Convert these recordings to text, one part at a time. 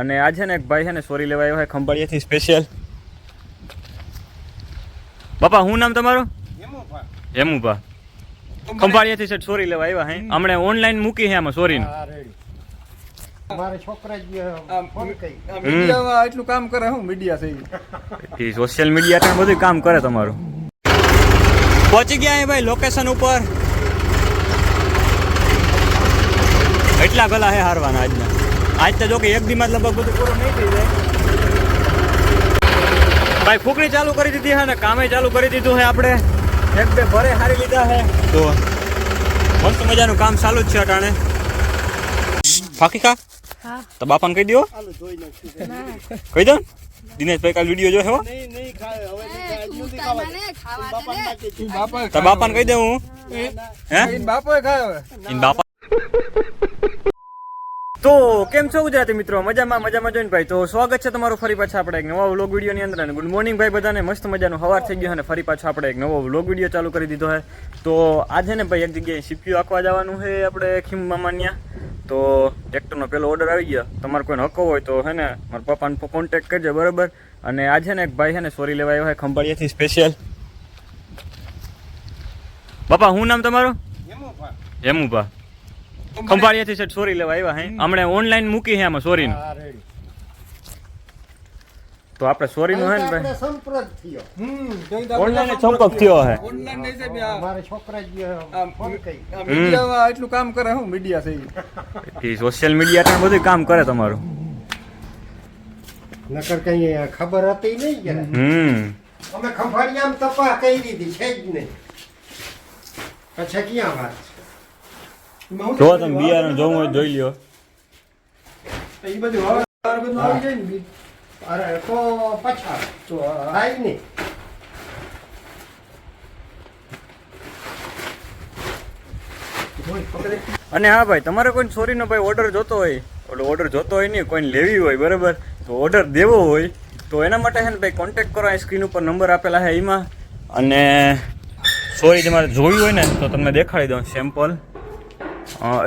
અને આજે ને એક ભાઈ છે ને સોરી લેવા આવ્યો છે ખંભાળિયાથી સ્પેશિયલ બાપા શું નામ તમારું? હેમુભા. ખંભાળિયાથી સેટ સોરી લેવા આવ્યા હે? હમણે ઓનલાઈન મૂકી છે આમાં સોરીનું. એટલું કામ કરે હું મીડિયા છે સોશિયલ મીડિયા બધું કામ કરે તમારું. પહોંચી ગયા હે ભાઈ લોકેશન ઉપર. એટલા ગલા હે હારવાના આજના. આજ તો જો કે એક દીમાં લગભગ બધું પૂરું નહીં થઈ જાય. ભાઈ ફૂકણી ચાલુ કરી દીધી હે ને કામે ચાલુ કરી દીધું હે આપણે. એક બે ભરે હારી લીધા હે. તો? મસ્ત મજાનું કામ ચાલુ જ છે અટાણે. ફાકી ખા? તો બાપાને કહી દો કહી દો ને? દિનેશભાઈ કાલ વીડિયો જો હેવો. તો બાપાને કહી દઉં હું. હે? ખાય. ખાય બાપા તો કેમ છો ગુજરાતી મિત્રો? મજામાં મજામાં જોઈને ભાઈ. તો સ્વાગત છે તમારું ફરી પાછા આપણે એક નવા વ્લોગ વિડીયોની અંદર. અને ગુડ મોર્નિંગ ભાઈ બધાને. મસ્ત મજાનું હવાર થઈ ગયો અને ફરી પાછો આપણે એક નવો વ્લોગ વીડિયો ચાલુ કરી દીધો છે. તો આજે ને ભાઈ એક જગ્યાએ સીપીયુ આંકવા જવાનું છે આપણે ખીમ મામાન્યા તો ટ્રેક્ટરનો પેલો ઓર્ડર આવી ગયો. તમારે કોઈને હકો હોય તો હે ને મારા પપ્પાને કોન્ટેક્ટ કરજો બરાબર? અને આજે ને એક ભાઈ છે ને સોરી લેવા આવ્યો છે ખંભાળિયાથી સ્પેશિયલ બાપા શું નામ તમારું? હેમુભા. ખંભાળિયાથી સેટ સોરી લેવા આવ્યા હે. હમણે ઓનલાઈન મૂકી હે આમાં સોરીનું. હા, તો આપણે સોરીનું હે ને ભાઈ? સંપર્ક થયો. હમ ઓનલાઈન સંપર્ક થયો હે. ઓનલાઈન નહીં સાહેબ આ- મારા છોકરા જ ફોન કરી મીડિયા એટલું કામ કરે હું મીડિયા છે ઈ. એ સોશિયલ મીડિયા તો બધું કામ કરે તમારું. નકર કઈ ખબર હતી નહીં કે? હમ. અમે ખંભાળિયામાં તપા કરી દીધી છે જ નહીં. પછી ક્યાં વાત હું જો તમે બિયારણ જોવું હોય જોઈ લ્યો. એ બધું હવે બધું આવી જાય ને બી. અરે તો પાછા. તો આ- થાય નહીં અને હા ભાઈ તમારે કોઈ સોરીનો ભાઈ ઓર્ડર જોતો હોય ઓલો ઓર્ડર જોતો હોય નહીં કોઈને લેવી હોય બરાબર? તો ઓર્ડર દેવો હોય તો એના માટે છે ને ભાઈ કોન્ટેક્ટ કરો આ સ્ક્રીન ઉપર નંબર આપેલા છે એમાં અને સોરી તમારે જોયું હોય ને તો તમને દેખાડી દઉં સેમ્પલ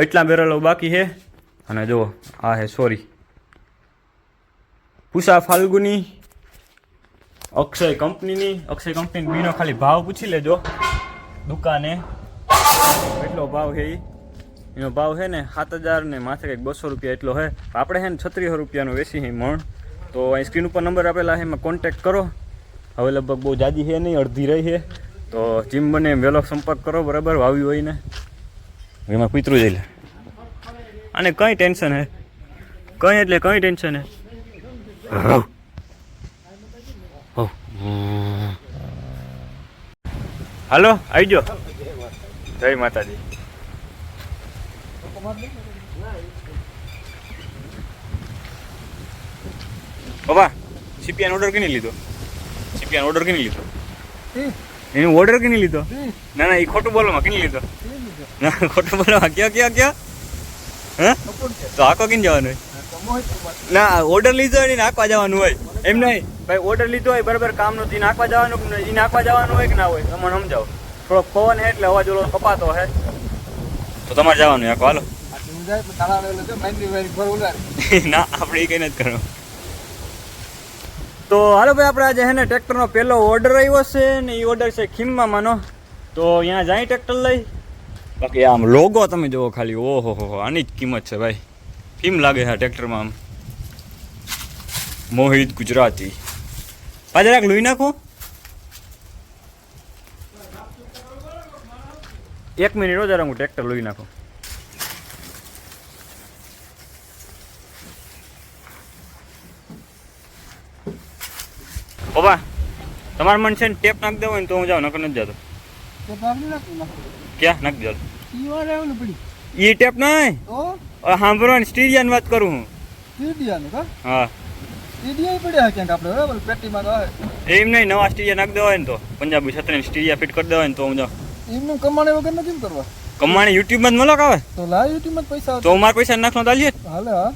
એટલા બેરલો બાકી છે. અને જુઓ આ હે સોરી પૂષા ફાલ્ગુની અક્ષય કંપનીની, અક્ષય કંપની બીનો ખાલી ભાવ પૂછી લેજો. દુકાને એટલો ભાવ છે એ એનો ભાવ છે ને સાત હજાર ને માથે કંઈક બસો રૂપિયા એટલો છે. આપણે છે ને છત્રીસો રૂપિયાનો વેચી છે મણ. તો અહીં સ્ક્રીન ઉપર નંબર આપેલા છે, એમાં કોન્ટેક્ટ કરો. હવે લગભગ બહુ જાજી છે નહીં, અડધી રહી છે. તો જીમ બને વહેલો સંપર્ક કરો, બરાબર? વાવ્યું હોય ને. એમાં કૂતરું જઈ લે અને કંઈ ટેન્શન હે? કંઈ એટલે કંઈ ટેન્શન હે. હાલો આવી જો જય માતાજી. બાબા સીપીઆન ઓર્ડર કેની લીધો? સીપીઆન ઓર્ડર કેની લીધો? એનો ઓર્ડર કેની લીધો? ના ના એ ખોટું બોલવામાં કેની લીધો? ખોટું બોલવામાં ક્યાં ક્યાં ક્યાં? હે. તો આખો કેમ જવાનું હોય. ના ઓર્ડર લીધો હોય ને નાખવા જવાનું હોય. એમ નહીં. ભાઈ ઓર્ડર લીધો હોય, બરાબર કામ નથી નાખવા જવાનું નહીં? નાખવા જવાનું હોય કે ના હોય? તમને સમજાવો. થોડોક પવન હે એટલે અવાજ કપાતો હે. તો તમારે જવાનું આખો. હાલો. ના, આપણે એ કઈ નથી કરવું તો હાલો ભાઈ, આપણે આજે હે ને ટ્રેક્ટરનો પહેલો ઓર્ડર આવ્યો છે ને એ ઓર્ડર છે ખીમમાનો તો અહીંયા જાય ટ્રેક્ટર લઈ. બાકી આમ લોગો તમે જુઓ ખાલી ઓહો હો આની જ કિંમત છે ભાઈ. કેમ લાગે છે ટ્રેક્ટરમાં આમ. મોહિત ગુજરાતી. પાછળ રાખ લઈ નાખો. એક મિનિટ જરા હું ટ્રેક્ટર લઈ નાખું. ઓબા તમારા મન છે ને ટેપ નાખ દેવો ને તો હું જાઉં નકર નથી જતો. ક્યાં? નાખ દો ઈ વારે પડી. ઈ ટેપ નહીં? સ્ટીરિયાની વાત કરું હું. ઈડિયાનું કા? હા. ઈડિયા પડ્યા ક્યાંક આપણે બરાબર? પેટીમાં તો એમ નહીં નવા સ્ટીરિયા નાખ દેવા હોય ને તો. પંજાબી છત્રીને સ્ટીરિયા ફિટ કરી દેવાય ને તો હું જાઉં. એમનું કમાણે વગર નથી કરવા? કમાણી યુટ્યુબમાં જ મલક આવે તો પૈસા તો મારા પૈસા નાખનો ચાલીએ હાલે હા.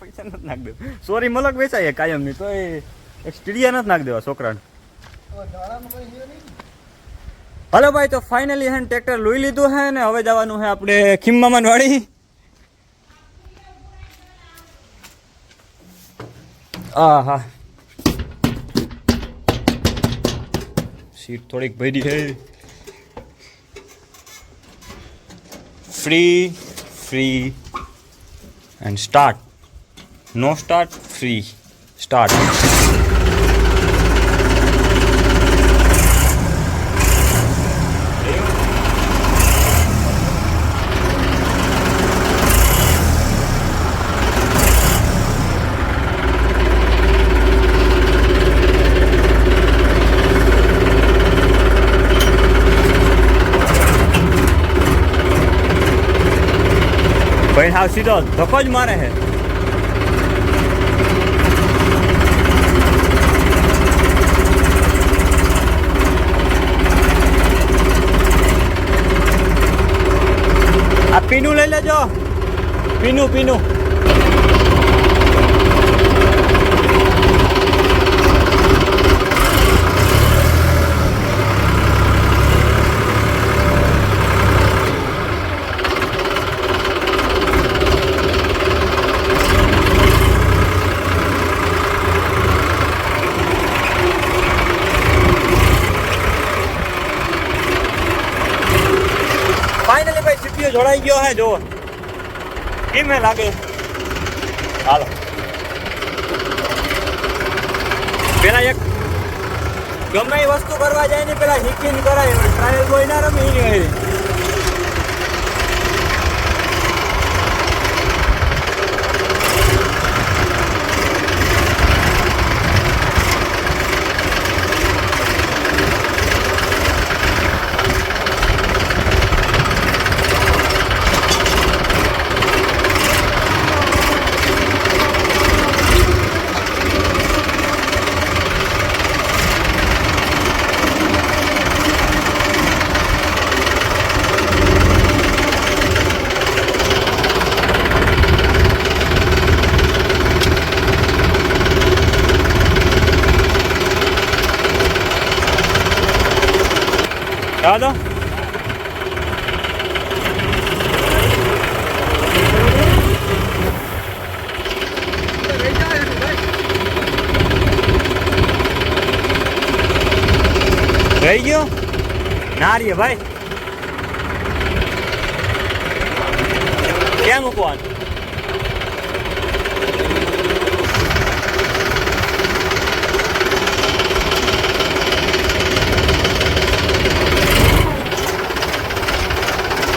પૈસા નથી નાખ દેવા. સોરી મલક વેચાય કાયમની તો એ એક સ્ટીરિયા નથી નાખ દેવા છોકરાને. હલો ભાઈ, તો ફાઇનલી હે ટ્રેક્ટર લોઈ લીધું હે ને હવે જવાનું હે આપણે ખીમમામાન વાળી આ હા સીટ થોડીક ભરી હે. Free free and start no start free start ભાઈ હાવ સીધો ધક્કો જ મારે છે. આ પીનું લઈ લેજો. પીનું પીનું ફાઇનલી ભાઈ સીપીઓ જોડાઈ ગયો હે જો કેમ લાગે? હાલો. પેલા એક ગમે વસ્તુ કરવા જાય ને, પેલા શીખીને કરાય ટ્રાયલ કોઈ ના રમે એની હોય જવા દો રહી ગયો? ના રહીએ ભાઈ. ક્યાં મૂકવાનું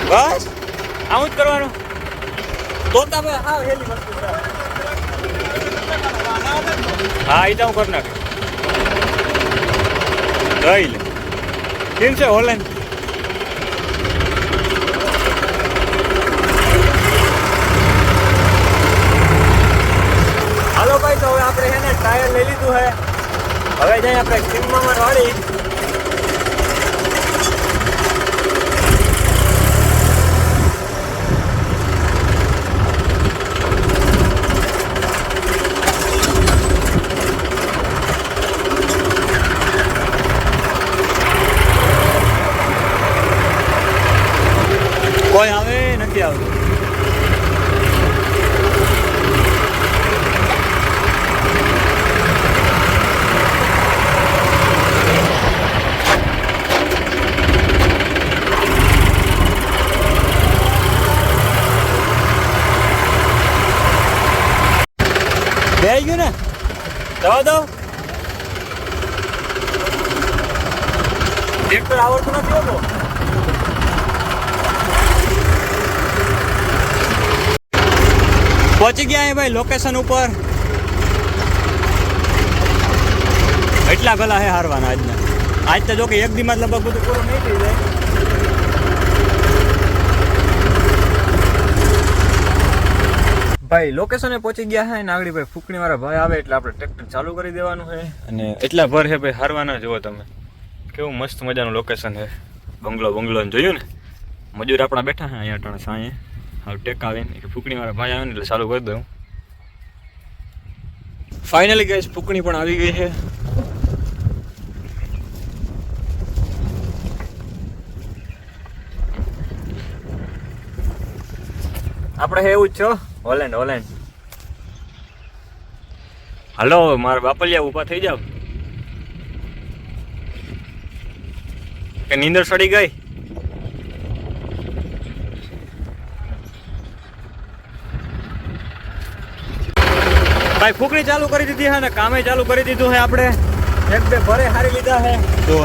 બસ, આવું જ કરવાનું. તો તમે હા હેલી વસ્તુ છે. હા એ તો હું કરી નાખ રહી લે કેમ છે હોલેન્ડ હાલો ભાઈ તો હવે આપણે છે ને ટાયર લઈ લીધું છે હવે જઈએ આપણે ખીમમાં વાળી કોઈ આવે નથી આવતું બે ગયું ને જવા દો ટ્રેક્ટર આવડતું નથી હોતું પહોંચી ગયા હે ભાઈ લોકેશન ઉપર એટલા ગલા હે હારવાના આજના આજ તો જો કે એક દીમાં જ લગભગ બધું પૂરું નહીં થઈ જાય ભાઈ લોકેશને પહોંચી ગયા હે નાગડી ભાઈ ફૂકણી વાળા ભાઈ આવે એટલે આપણે ટ્રેક્ટર ચાલુ કરી દેવાનું છે અને એટલા ભર છે ભાઈ હારવાના જુઓ તમે. કેવું મસ્ત મજાનું લોકેશન છે બંગલો બંગલો જોયું ને? મજૂર આપણા બેઠા છે અહીંયા અટાણે સાંજે હવે ટેક આવીને કે ફૂકણી વાળા ભાઈ આવે ને એટલે ચાલુ કરી દઉં. ફાઇનલી ગઈ ફૂકણી પણ આવી ગઈ છે આપણે એવું જ છો? Holland Holland. હલો મારા બાપલિયા ઊભા થઈ જાવ કે નીંદર સડી ગઈ? ભાઈ ફૂકણી ચાલુ કરી દીધી હે ને કામે ચાલુ કરી દીધું હે આપણે. એક બે ભરે હારી લીધા હે. તો?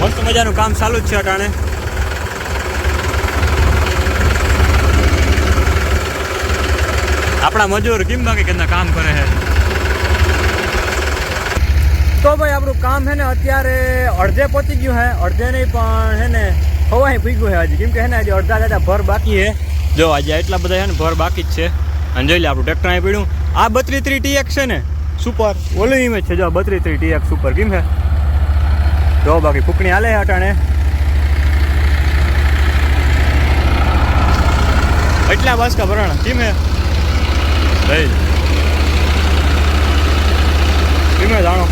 મસ્ત મજાનું કામ ચાલુ જ છે અટાણે આપણા મજૂર કેમ બાકી કેના કામ કરે છે? તો ભાઈ, આપણું કામ છે ને અત્યારે અડધે પહોંચી ગયું હે અડધે નહીં, પણ હે ને ખવાય પી ગયું હે હજી કેમ કે હે ને હજી અડધા દાદા ભર બાકી હે જો, આજે એટલા બધા હે ને ભર બાકી જ છે. અને જોઈ લે, આપણું ટ્રેક્ટર અહીં પીડ્યું. આ બત્રી ત્રી ટીએક્સ છે ને, સુપર. ઓલું ઇમેજ છે, જો બત્રી ત્રી ટીએક્સ સુપર. કેમ છે? જો, બાકી ફૂકણી હાલે છે અટાણે. એટલા બાસકા ભરણ. કેમ હે કેમ હે જાણો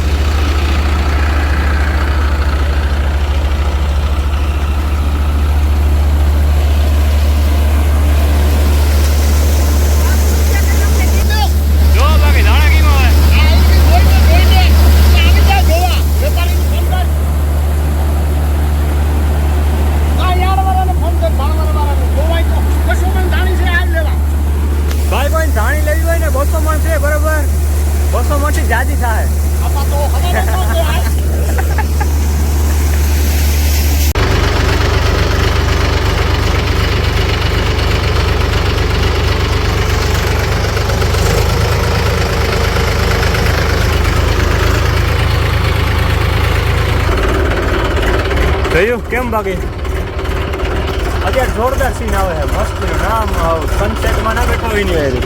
જો બાકી દાણા કેમ આવે ભાઈ કોઈ ધાણી લેવી હોય ને બસો મણ છે બરોબર બસો મણથી જાજી થાય થયું કેમ બાકી? અત્યારે જોરદાર સીન આવે છે. મસ્ત નામ સનસેટમાં ના બેઠો હોય નહીં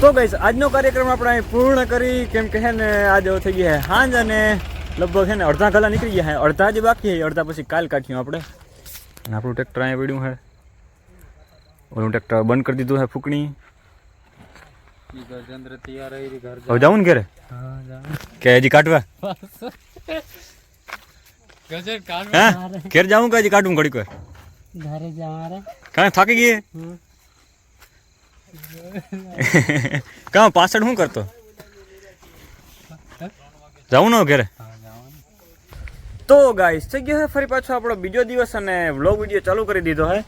તો ગઈશ આજનો કાર્યક્રમ આપણે અહીં પૂર્ણ કરી. કેમ કે છે ને, આજે થઈ ગયા છે સાંજ અને લગભગ છે ને અડધા કલાક નીકળી ગયા છે. અડધા જ બાકી છે. અડધા પછી કાલ કાઢ્યું આપણે. આપણું ટ્રેક્ટર અહીંયા પડ્યું છે. ઓલું ટ્રેક્ટર બંધ કરી દીધું છે ફૂકણી. હવે જાઉં ને ઘરે? કે હજી કાઢવા? ઘેર જાઉં કે હજી કાઢવું ઘડીક ઘરે જવા રે. થાકી ગઈ કાં પાછળ શું કરતો? જાઉં ને ઘરે? તો ગાઈસ થઈ ગયો છે ફરી પાછો આપણો બીજો દિવસ અને વ્લોગ વીડિયો ચાલુ કરી દીધો હે.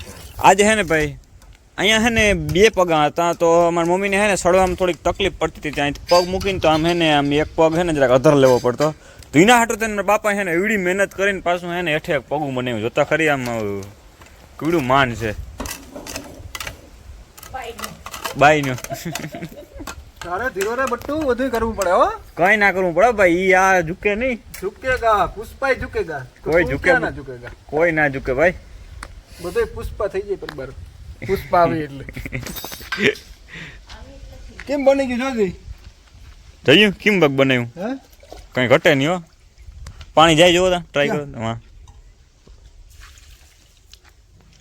આજે હે ને ભાઈ અહીંયા હે ને બે પગા હતા તો મારી મમ્મીને હે ને સડવામાં થોડીક તકલીફ પડતી હતી ત્યાં પગ મૂકીને તો આમ હે ને આમ એક પગ હે ને જરાક અધર લેવો પડતો. તો એના હાટો તેને મારા બાપા હે ને એવડી મહેનત કરીને પાછું હે ને હેઠે એક પગું બનાવ્યું જોતા ખરી આમ કીડું માન છે. બાઈનું. તારે ધીરો રે બટ્ટુ બધું કરવું પડે હો. કઈ ના કરવું પડે ભાઈ ઈ આ ઝુકે નહીં. ઝુકેગા પુષ્પાય ઝુકેગા. કોઈ ઝુકે. ના ઝુકેગા? કોઈ ના ઝુકે ભાઈ. બધું પુષ્પા થઈ જાય પર પુષ્પા આવે એટલે કેમ બની ગયું જોજી જયું કેમ બગ બનાવ્યું હે? કઈ ઘટે નહીં હો. પાણી જાય જોવો તા ટ્રાય કરો. હા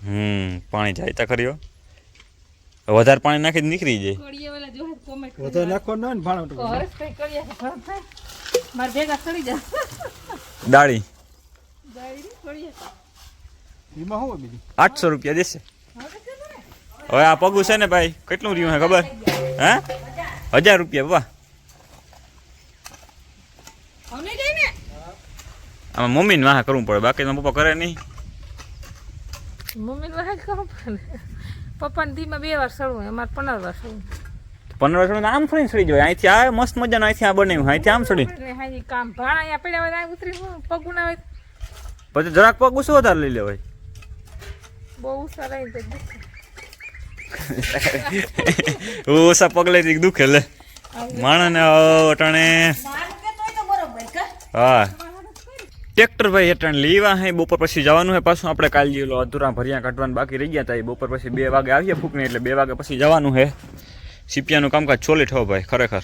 હમ પાણી જાય તા ખરી હો. વધારે પાણી નાખી નીકળી જાય. વધારે નાખો ના ને ભાણો તો. હરેશ કઈ કરીએ ભરત માર ભેગા સડી જા દાળી. દાડી કરીએ એમાં શું હોય બીજું? આઠસો રૂપિયા દેશે. હવે આ પગું છે ને ભાઈ કેટલું રહ્યું હે ખબર? હે? હજાર રૂપિયા ને? આમાં મમ્મીને વાહ કરવું પડે બાકી તો પપ્પા કરે નહીં. મમ્મીને વાહ કરવું પડે. પપ્પાને ધીમાં બે વાર સડવું અમારે પંદર વાર સડવું પંદર વર્ષ આમ ફરીને સડી જાય અહીંથી આ મસ્ત મજાનું અહીંથી આ બનાવ્યું અહીંથી આમ સડી કામ ભાણા અહીંયા પડ્યા હોય ઉતરી પગું ના હોય પછી જરાક પગ શું વધારે લઈ લેવાય. બહુ સારા રીતે પગલે પગલે દુખે લે. માણસને અટાણે. હા. ટ્રેક્ટર ભાઈ અટાણે લેવા હે, બપોર પછી જવાનું હે. પાછું આપણે કાલ જેલો અધૂરા ભર્યા કાઢવાનું બાકી રહી ગયા હતા બપોર પછી બે વાગે આવીએ ફૂકને, એટલે બે વાગે પછી જવાનું હે. સીપિયાનું કામકાજ છોલી ઠો ભાઈ, ખરેખર.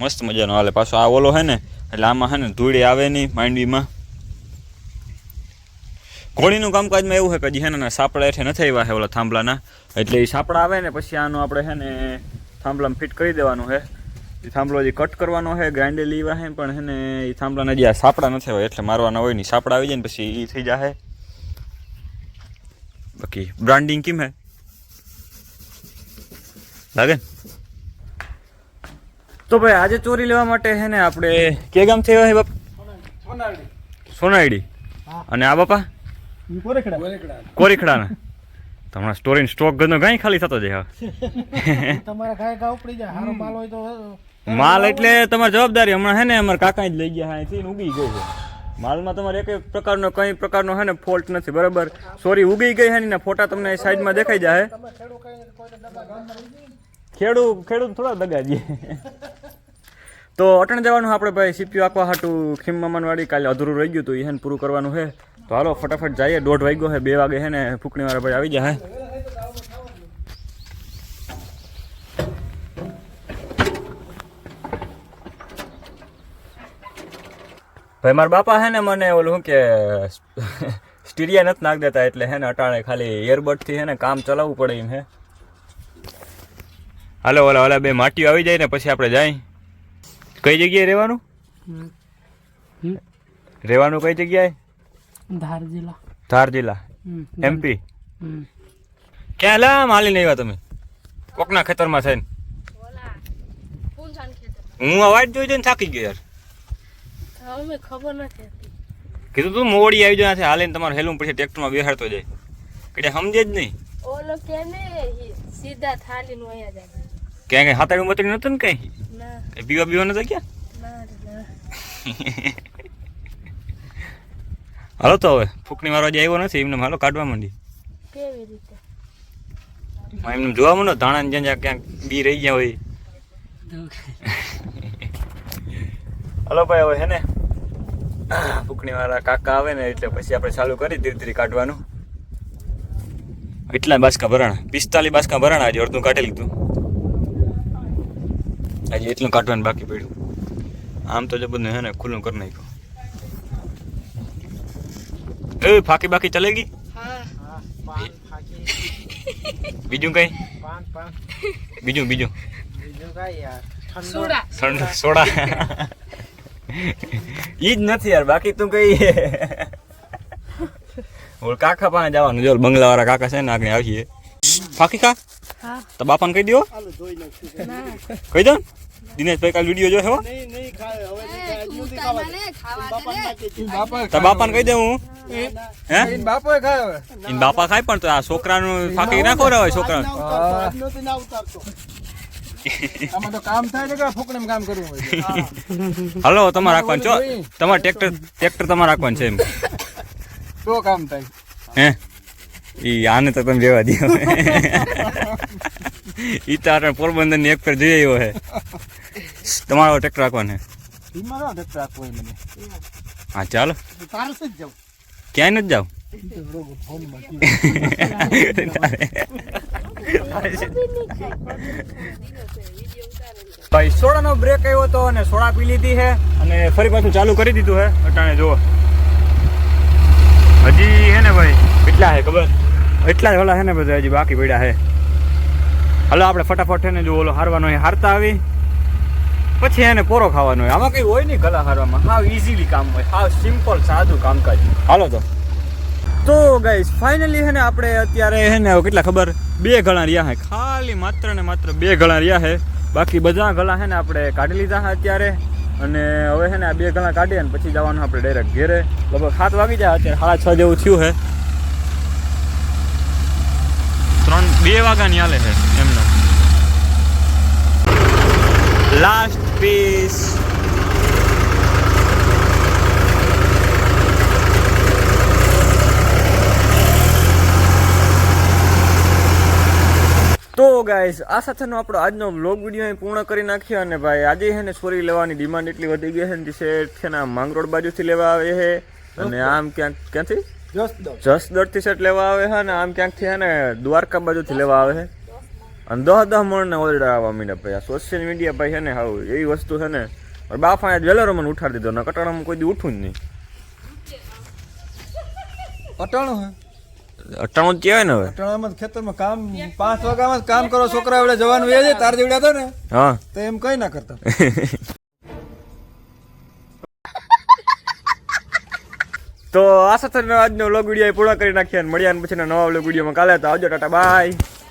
મસ્ત મજાનો હાલે. પાછો આ ઓલો હે ને, એટલે આમાં હે ને ધૂળી આવે નહીં માંડવીમાં. ઘોડીનું કામકાજમાં એવું છે કે હે ને સાપડા હેઠે નથી આવ્યા છે ઓલા થાંભલાના. એટલે એ સાપડા આવે ને પછી આનું આપણે છે ને થાંભલામાં ફિટ કરી દેવાનું છે. એ થાંભલો હજી કટ કરવાનો છે ગ્રાઇન્ડર લેવા છે પણ હે ને એ થાંભલાને હજી આ સાપડા નથી હોય એટલે મારવાના હોય નહીં સાપડા આવી જાય ને પછી એ થઈ જાય બાકી બ્રાન્ડિંગ કેમ હે લાગે તો ભાઈ આજે ચોરી લેવા માટે છે ને આપણે કે ગામ થયો હે બાપ? સોનાડી સોનાઈડી અને આ બાપા? કોરીખડા. કોરેખડા. કોરીખડાના. તો સ્ટોરેજ સ્ટોક ગંદો કાંઈ ખાલી થતો જાય તમારા ગાય ગા ઉપડી જાય હારો માલ હોય તો માલ એટલે તમારી જવાબદારી હમણાં હે ને અમારા કાકા જ લઈ ગયા હા અહીંથી ઉગી ગયો છે. માલમાં તમારે એક પ્રકારનો કઈ પ્રકારનો હે ને ફોલ્ટ નથી બરાબર? સોરી ઉગી ગઈ હે ને ફોટા તમને સાઈડમાં દેખાઈ જાય ખેડૂત ખેડૂત થોડા દગાજી તો અટણ જવાનું આપણે ભાઈ સીપીયુ આખવા હાટું. ખીમ મામાનવાડી કાલે અધૂરું રહી ગયું હતું એને પૂરું કરવાનું છે. તો હાલો, ફટાફટ જઈએ. દોઢ વાગ્યો છે, બે વાગે છે ને, ફૂકણી વાળા ભાઈ આવી જાય ભાઈ, મારા બાપા હે ને મને ઓલું શું કે, સ્ટીરિયા નથી નાખ દેતા એટલે હે ને અટાણે ખાલી એરબડથી હે ને કામ ચલાવવું પડે એમ હે હાલો ઓલા ઓલા બે માટીઓ આવી જાય ને, પછી આપણે જાય. કઈ જગ્યાએ રહેવાનું? રહેવાનું કઈ જગ્યાએ? ધાર જિલ્લા. ધાર જિલ્લા. એમપી ક્યાં લા માલી આવ્યા તમે? કોકના ખેતરમાં થઈને. હું અવાજ જોઈ જોઈને થાકી ગયો યાર. અમે ખબર નથી કીધું તું મોડી આવી જાય હાલે તમારું હેલું પછી ટ્રેક્ટરમાં બેહાડતો જાય. કઈ સમજે જ નહીં. ઓલો કે ને સીધા થાલી નું અહીંયા જાય ક્યાં કઈ હાથાડી મતરી નતું ને કઈ કઈ પીવા પીવા નતા ના હાલો તો હવે ફૂકણી મારવા જે આવ્યો નથી એમને હાલો કાઢવા માંડી કેવી રીતે? એમને જોવા માંડો ધાણા ને જ્યાં જ્યાં ક્યાંક બી રહી ગયા હોય. હાલો ભાઈ હવે હે ને ફૂકણી વાળા કાકા આવે ને એટલે પછી આપણે ચાલુ કરી ધીરે ધીરે કાઢવાનું. એટલા બાસકા ભરાણા પિસ્તાલીસ બાસકા ભરાણા આજે અડધું કાઢી લીધું. આજે એટલું કાઢવાનું બાકી પડ્યું. આમ તો જો બધું હે ને ખુલ્લું કરી નાખ્યું. એ ફાકી બાકી ચલેગી હા. બીજું કઈ? પાન પાન બીજું બીજું. બીજું કાંઈ યાર. સુડા. ઈ જ નથી યાર બાકી તું કઈ? ઓલ કાકા પાસે જવાનું જો બંગલા વાળા કાકા છે ને આગળ આવીએ. ફાકી ખા? હા તો બાપાને કહી દો કહી દો ને? દિનેશભાઈ કાલ વીડિયો જોયો હો નહીં નહીં ખાય. હવે ખાવા બાપા તો બાપાને કહી દઉં હું. હે? એન ખાય હવે. બાપા ખાય પણ તો આ છોકરાનું ફાકી નાખો રે છોકરા આમાં તો કામ થાય ને કે ફૂકણીમાં કામ કરવું હોય હલો તમારે રાખવાનું. છો તમારે ટ્રેક્ટર ટ્રેક્ટર તમારે રાખવાનું છે એમ. તો કામ થાય. હે? ઈ આને તો તમે જેવા દો ઈ તો આપણે પોરબંદરની એક પર જઈ આવ્યો હે. તમારો ટ્રેક્ટર રાખવાનો મને? હા ચાલો. તારું જ જાઉં ક્યાંય નથી જાવ? ભાઈ સોડાનો બ્રેક આવ્યો હતો અને સોડા પી લીધી છે અને ફરી પાછું ચાલુ કરી દીધું છે અટાણે જુઓ. હજી હે ને ભાઈ? કેટલા છે ખબર? એટલા જ ઓલા છે ને બધા હજી બાકી પડ્યા છે. હાલો, આપણે ફટાફટ છે ને જો ઓલો હારવાનો હોય, હારતા આવી. પછી એને પોરો ખાવાનો હોય. આમાં કઈ હોય નહીં ગલા હારવામાં. હાવ ઇઝીલી કામ હોય. હાવ સિમ્પલ સાદું કામકાજ. હાલો તો. તો ગાઈસ ફાઇનલી હે ને આપણે અત્યારે હે ને કેટલા ખબર? બે ગળા રહ્યા હે ખાલી માત્ર ને માત્ર બે ગળા રહ્યા હે બાકી બધા ગળા હે ને આપણે કાઢી લીધા હે અત્યારે. અને હવે હે ને આ બે ગળા કાઢીએ ને પછી જવાનું આપણે ડાયરેક્ટ ઘેરે. લગભગ સાત વાગી જાય અત્યારે, સાડા છ જેવું થયું હે બે વાગ્યાની હાલે છે એમને લાસ્ટ પીસ તો ગાઈઝ આ સાથેનો આપણો આજનો વ્લોગ વીડિયો અહીં પૂર્ણ કરી નાખ્યો અને ભાઈ આજે છે ને છોરી લેવાની ડિમાન્ડ એટલી વધી ગઈ છે ને શેઠ છે ને માંગરોળ બાજુથી લેવા આવે છે. અને આમ ક્યાંક ક્યાંથી? જસ દો જસદરથી શર્ટ લેવા આવે છે ને આમ ક્યાંકથી છે ને દ્વારકા બાજુથી લેવા આવે છે. અને દહ દહ મણને ઓર્ડર આવવા માંડ્યા પછી આ સોશિયલ મીડિયા ભાઈ છે ને હાવ એવી વસ્તુ છે ને બાફા બાપા જ્વેલરો મને ઉઠાડી દીધો ને કટાણામાં કોઈ દી ઉઠું જ નહીં. અટાણું હે? અટાણું કહેવાય ને હવે. અટાણામાં ખેતરમાં કામ પાંચ વાગ્યામાં કામ કરો છોકરા વડે જવાનું એ તાર જેવડા હતા ને. હા. તો એમ કઈ ના કરતા. તો આશા થઈને આજનો વ્લોગ વીડિયો પૂર્ણ કરી નાખ્યા અને મળ્યા પછી નવા વ્લોગ વિડીયોમાં. કાલે તો આવજો, ટાટા, બાય.